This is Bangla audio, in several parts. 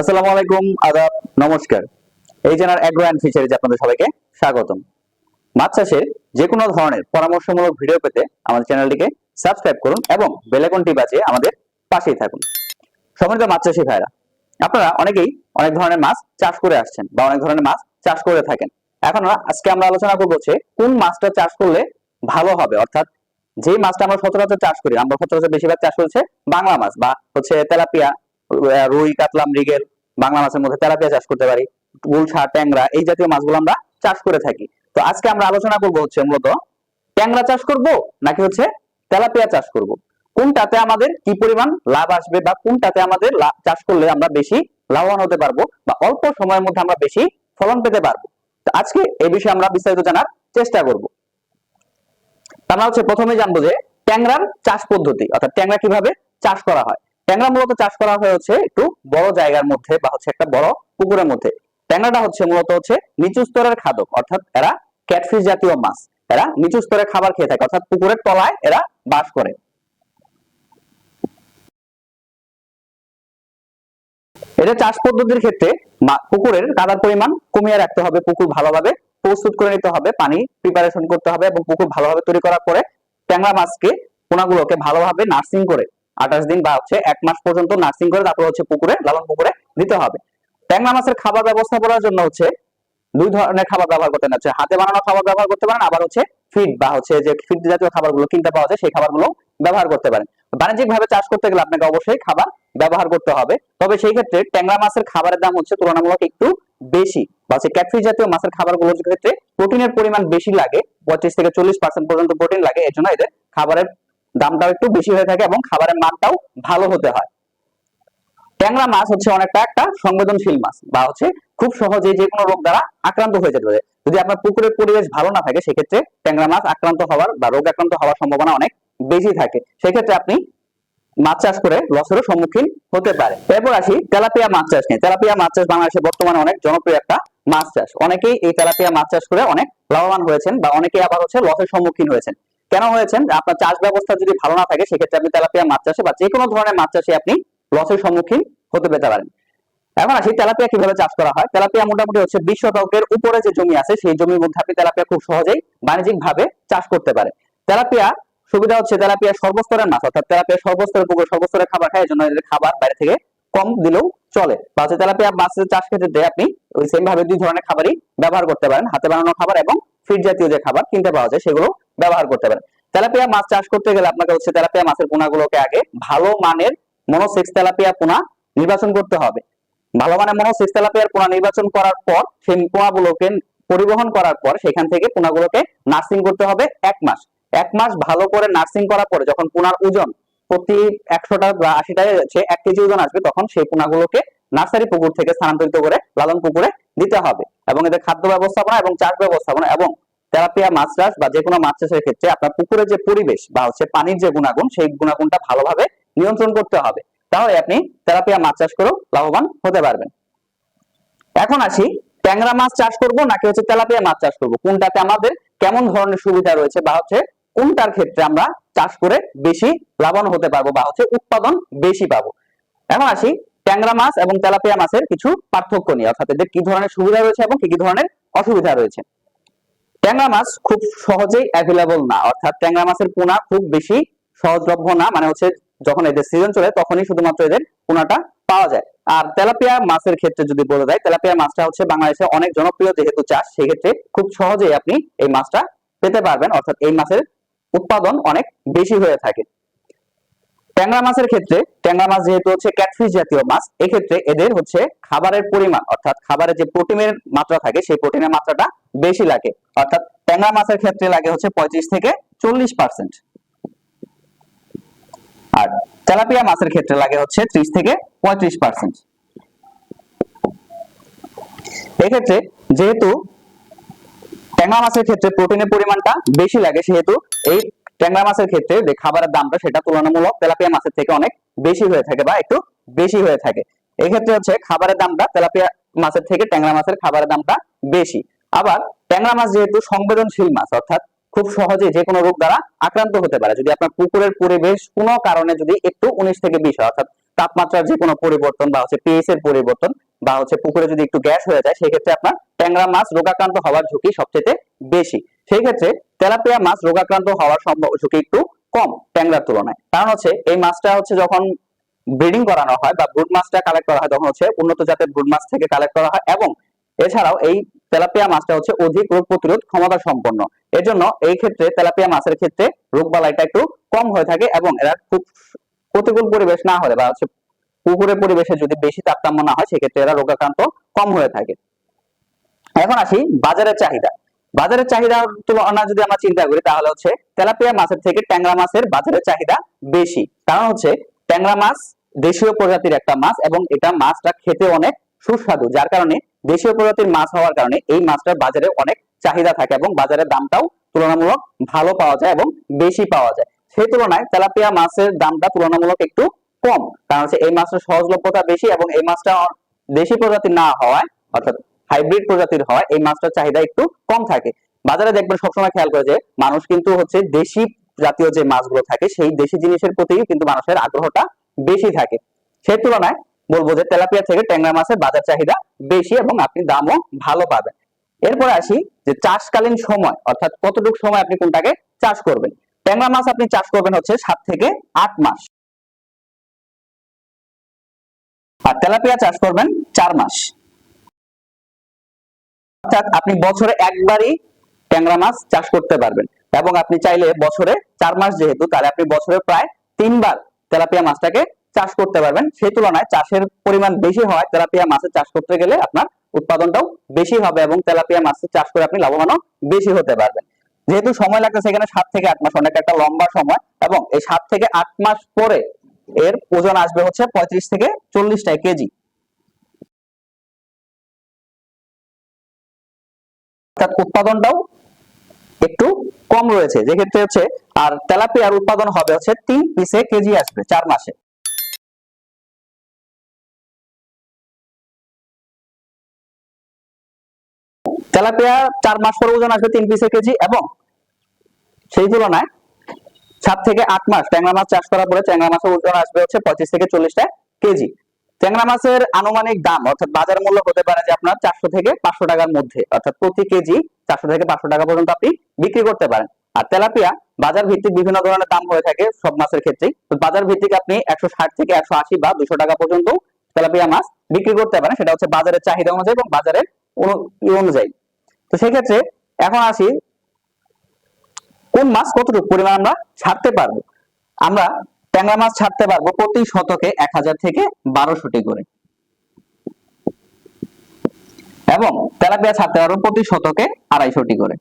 আসসালামু আলাইকুম, আদাব, নমস্কার। এই জেনার অ্যাগ্রো অ্যান্ড ফিশারিজ আপনাদের সবাইকে স্বাগতম। মাছ চাষের যে কোনো ধরনের পরামর্শমূলক ভিডিও পেতে আমাদের চ্যানেলটিকে সাবস্ক্রাইব করুন এবং বেলাইকনটি বাজিয়ে আমাদের পাশেই থাকুন। সম্মানিত মাছ চাষী ভাইরা, আপনারা অনেকেই অনেক ধরনের মাছ চাষ করে আসছেন বা অনেক ধরনের মাছ চাষ করে থাকেন। এখন আজকে আমরা আলোচনা করব কোন মাছটা চাষ করলে ভালো হবে। অর্থাৎ যে মাছটা আমরা সচরাচর চাষ করি, আমরা সচরাচর বেশিরভাগ চাষ করেছে বাংলা মাছ বা হচ্ছে তেলাপিয়া রুই, কাতলা, মৃগেল, বাংলা মাছের মধ্যে তেলাপিয়া চাষ করতে পারি, গুলশা, ট্যাংরা, এই জাতীয় মাছগুলো আমরা চাষ করে থাকি। তো আজকে আমরা আলোচনা করব হচ্ছে মূলত ট্যাংরা চাষ করব নাকি হচ্ছে তেলাপিয়া চাষ করব? কোনটাতে আমাদের কি পরিমাণ লাভ আসবে বা কোনটাতে আমাদের চাষ করলে আমরা বেশি লাভবান হতে পারব বা অল্প সময়ের মধ্যে আমরা বেশি ফলন পেতে পারব? তো আজকে এই বিষয়ে আমরা বিস্তারিত জানার চেষ্টা করব। আমরা হচ্ছে প্রথমে জানব যে ট্যাংরার চাষ পদ্ধতি, অর্থাৎ ট্যাংরা কীভাবে চাষ করা হয়। ট্যাংরা মূলত চাষ করা হয় হচ্ছে একটু বড় জায়গার মধ্যে বা হচ্ছে একটা বড় পুকুরের মধ্যে। ট্যাংরাটা হচ্ছে মূলত হচ্ছে নিচু স্তরের খাদক, অর্থাৎ এরা ক্যাটফিশ জাতীয় মাছ। এরা নিচু স্তরের খাবার খেয়ে থাকে, অর্থাৎ পুকুরের তলায় এরা বাস করে। এটা চাষ পদ্ধতির ক্ষেত্রে পুকুরের কাদার পরিমাণ কমিয়ে রাখতে হবে, পুকুর ভালোভাবে প্রস্তুত করে নিতে হবে, পানি প্রিপারেশন করতে হবে এবং পুকুর ভালোভাবে তৈরি করার পরে ট্যাংরা মাছকে পোনাগুলোকে ভালোভাবে নার্সিং করে। আঠাশ দিন বা হচ্ছে এক মাস পর্যন্ত নার্সিং করে তারপর হচ্ছে পুকুরে, লালন পুকুরে দিতে হবে। ট্যাংরা মাছের খাবার ব্যবস্থা করার জন্য হচ্ছে দুই ধরনের খাবার ব্যবহার করতে হচ্ছে হাতে বানানো খাবার ব্যবহার করতে পারেন, আবার হচ্ছে ফিড বা হচ্ছে যে ফিড জাতীয় খাবারগুলো কিনতে পাওয়া যায়, সেই খাবারগুলো ব্যবহার করতে পারেন। বাণিজ্যিক ভাবে চাষ করতে গেলে আপনাকে অবশ্যই খাবার ব্যবহার করতে হবে। তবে সেই ক্ষেত্রে ট্যাংরা মাছের খাবারের দাম হচ্ছে তুলনামূলক একটু বেশি বা হচ্ছে ক্যাটফিশ জাতীয় মাছের খাবার খাবারগুলোর ক্ষেত্রে প্রোটিনের পরিমাণ বেশি লাগে পঁচিশ থেকে চল্লিশ পার্সেন্ট পর্যন্ত প্রোটিন লাগে এর জন্য এদের খাবারের দামটাও একটু বেশি হয়ে থাকে এবং খাবারের মানটাও ভালো হতে হয়। ট্যাংরা মাছ হচ্ছে অনেকটা একটা সংবেদনশীল মাছ বা হচ্ছে খুব সহজে যে কোনো রোগ দ্বারা আক্রান্ত হয়ে যেতে পারে। যদি আপনার পুকুরের পরিবেশ ভালো না থাকে, সেক্ষেত্রে ট্যাংরা মাছ আক্রান্ত হওয়ার বা রোগ আক্রান্ত হওয়ার সম্ভাবনা অনেক বেশি থাকে। সেক্ষেত্রে আপনি মাছ চাষ করে লসেরও সম্মুখীন হতে পারে। এরপর আসি তেলাপিয়া মাছ চাষ নিয়ে। তেলাপিয়া মাছ চাষ বাংলাদেশে বর্তমানে অনেক জনপ্রিয় একটা মাছ চাষ। অনেকেই এই তেলাপিয়া মাছ চাষ করে অনেক লাভবান হয়েছেন বা অনেকেই আবার হচ্ছে লসের সম্মুখীন হয়েছেন। কেন হয়েছেন? আপনার চাষ ব্যবস্থা যদি ভালো না থাকে, সেক্ষেত্রে আপনি তেলাপিয়া মাছ চাষে বা যে কোনো ধরনের মাছ চাষে আপনি লসের সম্মুখীন হতে পেতে পারেন এখন আসি, তেলাপিয়া কীভাবে চাষ করা হয়? তেলাপিয়া মোটামুটি হচ্ছে বিশ শতকের উপরে যে জমি আছে, সেই জমির মধ্যে আপনি তেলাপিয়া খুব সহজেই বাণিজ্যিক ভাবে চাষ করতে পারে তেলাপিয়া, সুবিধা হচ্ছে তেলাপিয়া সর্বস্তরের মাছ, অর্থাৎ তেলাপিয়া সর্বস্তরের পুকুর, সর্বস্তরের খাবার খায় জন্য এদের খাবার বাইরে থেকে কম দিলেও চলে। বা হচ্ছে তেলাপিয়া মাছের চাষ ক্ষেত্রে আপনি ওই সেম ভাবে দুই ধরনের খাবারই ব্যবহার করতে পারেন, হাতে বানানো খাবার এবং ফিড জাতীয় যে খাবার কিনতে পাওয়া যায়, সেগুলো ব্যবহার করতে পারেন। তেলাপিয়া মাছ চাষ করতে গেলে আপনাকে হচ্ছে তেলাপিয়া মাছের পোনাগুলোকে আগে ভালো মানের মনোসেক্স তেলাপিয়া পোনা নির্বাচন করতে হবে। ভালো মানের মনোসেক্স তেলাপিয়ার পোনা নির্বাচন করার পর সেই পোনাগুলোকে পরিবহন করার পর, সেখান থেকে পোনাগুলোকে নার্সিং করতে হবে এক মাস। এক মাস ভালো করে নার্সিং করার পরে যখন পোনার ওজন প্রতি একশোটা বা আশিটায় এক কেজি ওজন আসবে, তখন সেই পোনাগুলোকে নার্সারি পুকুর থেকে স্থানান্তরিত করে, লালন পুকুরে দিতে হবে এবং এদের খাদ্য ব্যবস্থাপনা এবং চাষ ব্যবস্থাপনা এবং তেলাপিয়া, মাছ চাষ বা যে কোনো মাছ চাষের ক্ষেত্রে আপনার পুকুরের যে পরিবেশ বা হচ্ছে পানির যে গুণাগুণ, সেই গুণাগুণটা ভালোভাবে নিয়ন্ত্রণ করতে হবে। তাহলে আপনি তেলাপিয়া, মাছ চাষ করেও লাভবান হতে পারবেন। এখন আসি, ট্যাংরা মাছ চাষ করব নাকি হচ্ছে তেলাপিয়া মাছ চাষ করব? কোনটাতে আমাদের কেমন ধরনের সুবিধা রয়েছে বা হচ্ছে কোনটার ক্ষেত্রে আমরা চাষ করে বেশি লাভবান হতে পারব বা হচ্ছে উৎপাদন বেশি পাবো? এখন আসি ট্যাংরা মাছ এবং তেলাপিয়া মাছের কিছু পার্থক্য নিয়ে, অর্থাৎ এদের কি ধরনের সুবিধা রয়েছে এবং কি কি ধরনের অসুবিধা রয়েছে? ট্যাংরা মাছ খুব সহজেই অ্যাভেলেবল না, অর্থাৎ ট্যাংরা মাছের পোনা খুব বেশি সহজলভ্য না মানে হচ্ছে যখন এদের সিজন চলে তখনই শুধুমাত্র এদের পোনাটা পাওয়া যায়। আর তেলাপিয়া মাছের ক্ষেত্রে যদি বলে দেয় তেলাপিয়া মাছটা হচ্ছে বাংলাদেশে অনেক জনপ্রিয় যেহেতু চাষ, সেক্ষেত্রে খুব সহজেই আপনি এই মাছটা পেতে পারবেন, অর্থাৎ এই মাছের উৎপাদন অনেক বেশি হয়ে থাকে। ট্যাংরা মাছের ক্ষেত্রে, ট্যাংরা মাছ যেহেতু হচ্ছে ক্যাটফিশ জাতীয় মাছ, এক্ষেত্রে এদের হচ্ছে খাবারের পরিমাণ, অর্থাৎ খাবারের যে প্রোটিনের মাত্রা থাকে, সেই প্রোটিনের মাত্রাটা বেশি লাগে। অর্থাৎ ট্যাংরা মাছের ক্ষেত্রে লাগে হচ্ছে পঁয়ত্রিশ থেকে চল্লিশ পার্সেন্ট আর তেলাপিয়া মাছের ক্ষেত্রে লাগে হচ্ছে ত্রিশ থেকে পঁয়ত্রিশ পার্সেন্ট এক্ষেত্রে যেহেতু ট্যাংরা মাছের ক্ষেত্রে প্রোটিনের পরিমাণটা বেশি লাগে, সেহেতু এই ট্যাংরা মাছের ক্ষেত্রে যে খাবারের দামটা সেটা তুলনামূলক তেলাপিয়া মাছের থেকে অনেক বেশি হয়ে থাকে বা একটু বেশি হয়ে থাকে। এক্ষেত্রে হচ্ছে খাবারের দামটা তেলাপিয়া মাছের থেকে ট্যাংরা মাছের খাবারের দামটা বেশি। আবার ট্যাংরা মাছ যেহেতু সংবেদনশীল মাছ, অর্থাৎ খুব সহজে যে কোনো রোগ দ্বারা আক্রান্ত হতে পারে। যদি আপনার পুকুরের পরিবেশ কোনো কারণে যদি একটু উনিশ থেকে বিশ হয়, অর্থাৎ তাপমাত্রার যে কোনো পরিবর্তন বা হচ্ছে পিএইচ এর পরিবর্তন বা হচ্ছে পুকুরে যদি একটু গ্যাস হয়ে যায়, সেক্ষেত্রে আপনার ট্যাংরা মাছ রোগাক্রান্ত হওয়ার ঝুঁকি সবচেয়ে বেশি। সেই ক্ষেত্রে তেলাপিয়া মাছ রোগাক্রান্ত হওয়ার সম্ভব ঝুঁকি একটু কম ট্যাংরার তুলনায়। কারণ হচ্ছে এই মাছটা হচ্ছে যখন ব্রিডিং করানো হয় বা ব্রুড মাছটা কালেক্ট করা হয়, তখন হচ্ছে উন্নত জাতের ব্রুড মাছ থেকে কালেক্ট করা হয় এবং এছাড়াও এই তেলাপিয়া মাছটা হচ্ছে অধিক রোগ প্রতিরোধ ক্ষমতা সম্পন্ন। এর জন্য এই ক্ষেত্রে তেলাপিয়া মাছের ক্ষেত্রে রোগ বালাইটা একটু কম হয়ে থাকে এবং এরা খুব প্রতিকূল পরিবেশ না হলে বা হচ্ছে পুকুরের পরিবেশে যদি বেশি তাপতাম্য না হয়, সেক্ষেত্রে এরা রোগাক্রান্ত কম হয়ে থাকে। এখন আসি বাজারের চাহিদা। বাজারের চাহিদার তুলনা যদি আমরা চিন্তা করি, তাহলে হচ্ছে তেলাপিয়া মাছের থেকে ট্যাংরা মাছের বাজারের চাহিদা বেশি। কারণ হচ্ছে ট্যাংরা মাছ দেশীয় প্রজাতির একটা মাছ এবং এটা মাছটা খেতে অনেক সুস্বাদু, যার কারণে দেশীয় প্রজাতির মাছ হওয়ার কারণে এই মাছটার বাজারে অনেক চাহিদা থাকে এবং বাজারের দামটাও তুলনামূলক ভালো পাওয়া যায় এবং বেশি পাওয়া যায়। সেই তুলনায় তেলাপিয়া মাছের দামটা তুলনামূলক একটু কম। কারণ হচ্ছে এই মাছটার সহজলভ্যতা বেশি এবং এই মাছটা দেশি প্রজাতির না হওয়ায়, অর্থাৎ হাইব্রিড প্রজাতির হয় এই মাছটার চাহিদা একটু কম থাকে। বাজারে দেখবেন সবসময় খেয়াল করে যে মানুষ কিন্তু হচ্ছে দেশি জাতীয় যে মাছগুলো থাকে, সেই দেশি জিনিসের প্রতি কিন্তু মানুষের আগ্রহটা বেশি থাকে। সেই তুলনায় বলব যে তেলাপিয়া থেকে ট্যাংরা মাছের বাজার চাহিদা বেশি এবং আপনি দামও ভালো পাবেন। এরপরে আসি যে চাষকালীন সময়, অর্থাৎ কতটুকু সময় আপনি কোনটাকে চাষ করবেন। ট্যাংরা মাছ আপনি চাষ করবেন হচ্ছে সাত থেকে আট মাস। আর তেলাপিয়া চাষ করবেন চার মাস। অর্থাৎ আপনি বছরে একবারই ট্যাংরা মাছ চাষ করতে পারবেন। এবং আপনি চাইলে বছরে চার মাস যেহেতু, তাহলে আপনি বছরে প্রায় তিনবার তেলাপিয়া মাছটাকে চাষ করতে পারবেন। সেই তুলনায় চাষের পরিমাণ বেশি হয় তেলাপিয়া মাছের চাষ করতে গেলে আপনার উৎপাদনটাও বেশি হবে এবং তেলাপিয়া মাছের চাষ করে আপনি লাভবানও বেশি হতে পারবেন। যেহেতু সময় লাগতেছে, এখানে সাত থেকে আট মাস, অনেক একটা লম্বা সময়, এবং এই সাত থেকে আট মাস পরে এর ওজন আসবে হচ্ছে পঁয়ত্রিশ থেকে চল্লিশটা কেজি। অর্থাৎ উৎপাদনটাও একটু কম রয়েছে যে ক্ষেত্রে হচ্ছে আর তেলাপিয়ার উৎপাদন হবে হচ্ছে তিন পিসে কেজি আসবে, চার মাসে। তেলাপিয়া চার মাস পর ওজন আসবে তিন পিসে কেজি এবং সেই তুলনায় সাত থেকে আট মাস ট্যাংরা মাছ চাষ করার পরে ট্যাংরা মাছের ওজন আসবে হচ্ছে পঁচিশ থেকে চল্লিশটা কেজি। ট্যাংরা মাছের আনুমানিক দাম অর্থাৎ বাজার মূল্য হতে পারে যে আপনার চারশো থেকে পাঁচশো টাকার মধ্যে, অর্থাৎ প্রতি কেজি চারশো থেকে পাঁচশো টাকা পর্যন্ত আপনি বিক্রি করতে পারেন। আর তেলাপিয়া বাজার ভিত্তিক বিভিন্ন ধরনের দাম হয়ে থাকে সব মাছের ক্ষেত্রেই। তো বাজার ভিত্তিক আপনি একশো ষাট থেকে একশো আশি বা দুশো টাকা পর্যন্ত তেলাপিয়া মাছ বিক্রি করতে পারেন। সেটা হচ্ছে বাজারের চাহিদা অনুযায়ী এবং বাজারের অনুযায়ী। তো সেক্ষেত্রে এখন আসি কোন মাছ কতটুকু পরিমাণ আমরা ছাড়তে পারব? আমরা ট্যাংরা মাছ ছাড়তে পারব প্রতি শতকে এক হাজার থেকে বারোশোটি করে। এবং তেলাপিয়া ছাড়তে পারব প্রতি শতকে আড়াইশোটি করে।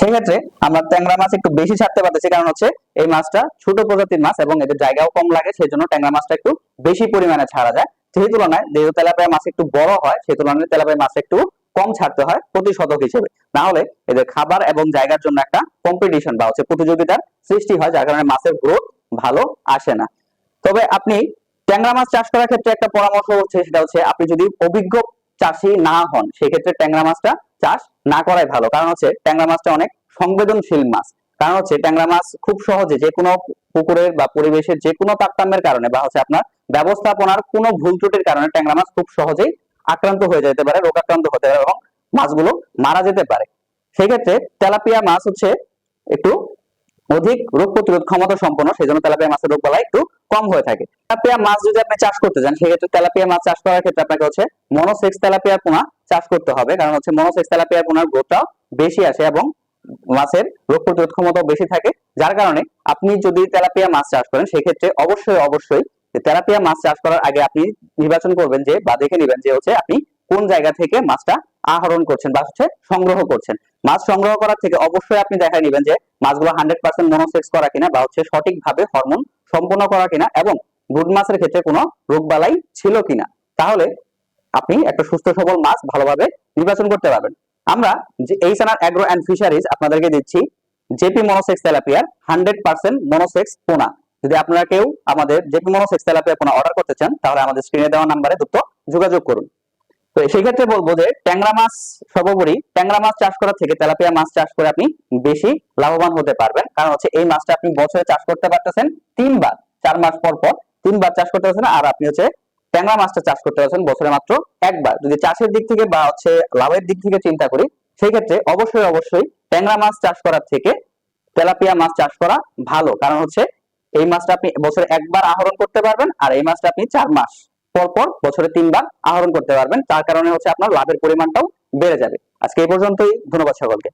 সেক্ষেত্রে আমরা ট্যাংরা মাছ একটু বেশি ছাড়তে পারতেছি, কারণ হচ্ছে এই মাছটা ছোট প্রজাতির মাছ এবং এদের জায়গাও কম লাগে সেই জন্য ট্যাংরা মাছটা একটু বেশি পরিমাণে ছাড়া যায়। সেই তুলনায়, যেহেতু তেলাপিয়া মাছ একটু বড় হয়, সেই তুলনায় তেলাপিয়া মাছ একটু কম ছাড়তে হয় প্রতি শতক হিসেবে। না হলে এদের খাবার এবং জায়গার জন্য একটা কম্পিটিশন বা হচ্ছে প্রতিযোগিতার সৃষ্টি হয়, যার কারণে মাছের গ্রোথ ভালো আসে না। তবে আপনি ট্যাংরা মাছ চাষ করার ক্ষেত্রে একটা পরামর্শ হচ্ছে, সেটা হচ্ছে আপনি যদি অভিজ্ঞ চাষি না হন, সেক্ষেত্রে ট্যাংরা মাছটা চাষ না করাই ভালো। কারণ হচ্ছে ট্যাংরা মাছটা অনেক সংবেদনশীল মাছ। কারণ হচ্ছে ট্যাংরা মাছ খুব সহজে যে কোনো পুকুরের বা পরিবেশের যে কোনো তারতম্যের কারণে বা হচ্ছে আপনার ব্যবস্থাপনার কোনো ভুল ত্রুটির কারণে ট্যাংরা মাছ খুব সহজেই আক্রান্ত হয়ে যেতে পারে, রোগাক্রান্ত হতে পারে এবং মাছগুলো মারা যেতে পারে। সেক্ষেত্রে তেলাপিয়া মাছ হচ্ছে একটু অধিক রোগ প্রতিরোধ ক্ষমতা সম্পন্ন সেই জন্য তেলাপিয়া মাছের রোগ বালাই একটু কম হয়ে থাকে। তেলাপিয়া মাছ যদি আপনি চাষ করতে চান সেক্ষেত্রে তেলাপিয়া মাছ চাষ করার ক্ষেত্রে আপনাকে হচ্ছে মনোসেক্স তেলাপিয়া পোনা চাষ করতে হবে, কারণ হচ্ছে মনোসেক্স তেলাপিয়া পোনার গ্রোথটাও বেশি আসে এবং মাছের রোগ প্রতিরোধ ক্ষমতাও বেশি থাকে। যার কারণে আপনি যদি তেলাপিয়া মাছ চাষ করেন, সেক্ষেত্রে অবশ্যই অবশ্যই তেলাপিয়া মাছ চাষ করার আগে আপনি নির্বাচন করবেন যে বা দেখে নেবেন যে হচ্ছে আপনি কোন জায়গা থেকে মাছটা আহরণ করছেন বা হচ্ছে সংগ্রহ করছেন। মাছ সংগ্রহ করার থেকে অবশ্যই আপনি দেখায় নেবেন যে মাছগুলো হান্ড্রেড পার্সেন্ট মনোসেক্স করা কিনা বা হচ্ছে সঠিকভাবে হরমোন সম্পন্ন করা কিনা এবং ব্রুড মাছের ক্ষেত্রে কোনো রোগ বালাই ছিল কিনা। তাহলে আপনি একটা সুস্থ সবল মাছ ভালোভাবে নির্বাচন করতে পারবেন। আমরা যে এই সানার অ্যাগ্রো অ্যান্ড ফিশারিজ আপনাদেরকে দিচ্ছি জেপি মনোসেক্স তেলাপিয়ার হান্ড্রেড পার্সেন্ট মনোসেক্স পোনা। যদি আপনারা কেউ আমাদের জেপি মনোসেক্স তেলাপিয়া পোনা অর্ডার করতে চান, তাহলে আমাদের স্ক্রিনে দেওয়া নাম্বারে দ্রুত যোগাযোগ করুন। তো সেই ক্ষেত্রে বলব যে ট্যাংরা মাছ সর্বোপরি, ট্যাংরা মাছ চাষ করার থেকে তেলাপিয়া মাছ চাষ করে আপনি বেশি লাভবান হতে পারবেন। কারণ হচ্ছে এই মাছটা আপনি বছরে চাষ করতে পারতেছেন তিনবার, চার মাস পর পর তিনবার চাষ করতে পারছেন আর আপনি হচ্ছে ট্যাংরা মাছটা চাষ করতে পারছেন বছরে মাত্র একবার। যদি চাষের দিক থেকে বা হচ্ছে লাভের দিক থেকে চিন্তা করি, সেই ক্ষেত্রে অবশ্যই অবশ্যই ট্যাংরা মাছ চাষ করার থেকে তেলাপিয়া মাছ চাষ করা ভালো। কারণ হচ্ছে এই মাছটা আপনি বছরে একবার আহরণ করতে পারবেন আর এই মাছটা আপনি চার মাস পর পর বছরে তিনবার আহরণ করতে পারবেন। তার কারণে হচ্ছে আপনার লাভের পরিমাণটাও বেড়ে যাবে। আজকে এই পর্যন্তই। ধন্যবাদ সকলকে।